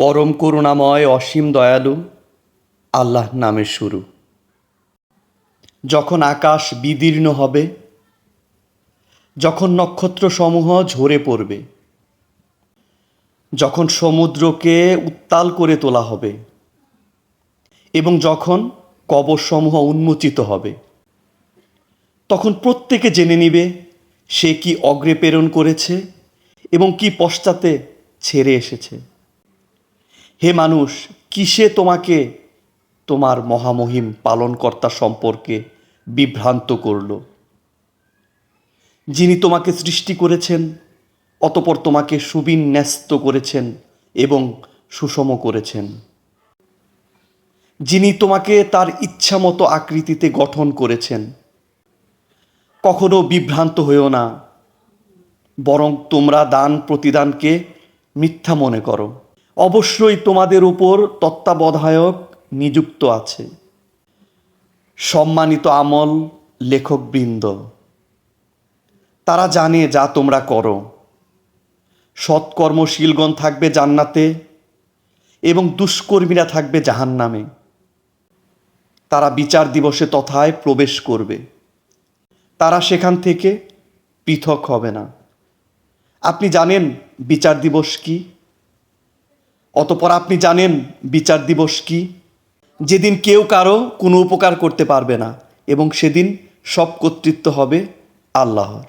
পরম করুণাময় অসীম দয়ালু, আল্লাহ নামের শুরু। যখন আকাশ বিদীর্ণ হবে, যখন নক্ষত্রসমূহ ঝরে পড়বে, যখন সমুদ্রকে উত্তাল করে তোলা হবে এবং যখন কবরসমূহ উন্মোচিত হবে, তখন প্রত্যেকে জেনে নিবে সে কি অগ্রে প্রেরণ করেছে এবং কি পশ্চাতে ছেড়ে এসেছে। হে মানুষ, কিসে তোমাকে? তোমার মহামহিম পালনকর্তা সম্পর্কে বিভ্রান্ত করল। যিনি তোমাকে সৃষ্টি করেছেন, অতপর তোমাকে সুবিন্যস্ত করেছেন এবং সুষম করেছেন। যিনি তোমাকে তার ইচ্ছামতো আকৃতিতে গঠন করেছেন, কখনো বিভ্রান্ত হয়েও না, বরং তোমরা দান প্রতিদানকে মিথ্যা মনে করো। অবশ্যই তোমাদের উপর তত্ত্বাবধায়ক নিযুক্ত আছে। সম্মানিত আমল লেখকবৃন্দ, তারা জানে যা তোমরা করো। সৎকর্মশীলগণ থাকবে জান্নাতে এবং দুষ্কর্মীরা থাকবে জাহান্নামে। তারা বিচার দিবসে তথায় প্রবেশ করবে। তারা সেখান থেকে পৃথক হবে না। আপনি জানেন বিচার দিবস কি? অতপর আপনি জানেন বিচার দিবস কি? যেদিন কেউ কারও কোনো উপকার করতে পারবে না, এবং সেদিন সব কর্তৃত্ব হবে আল্লাহর।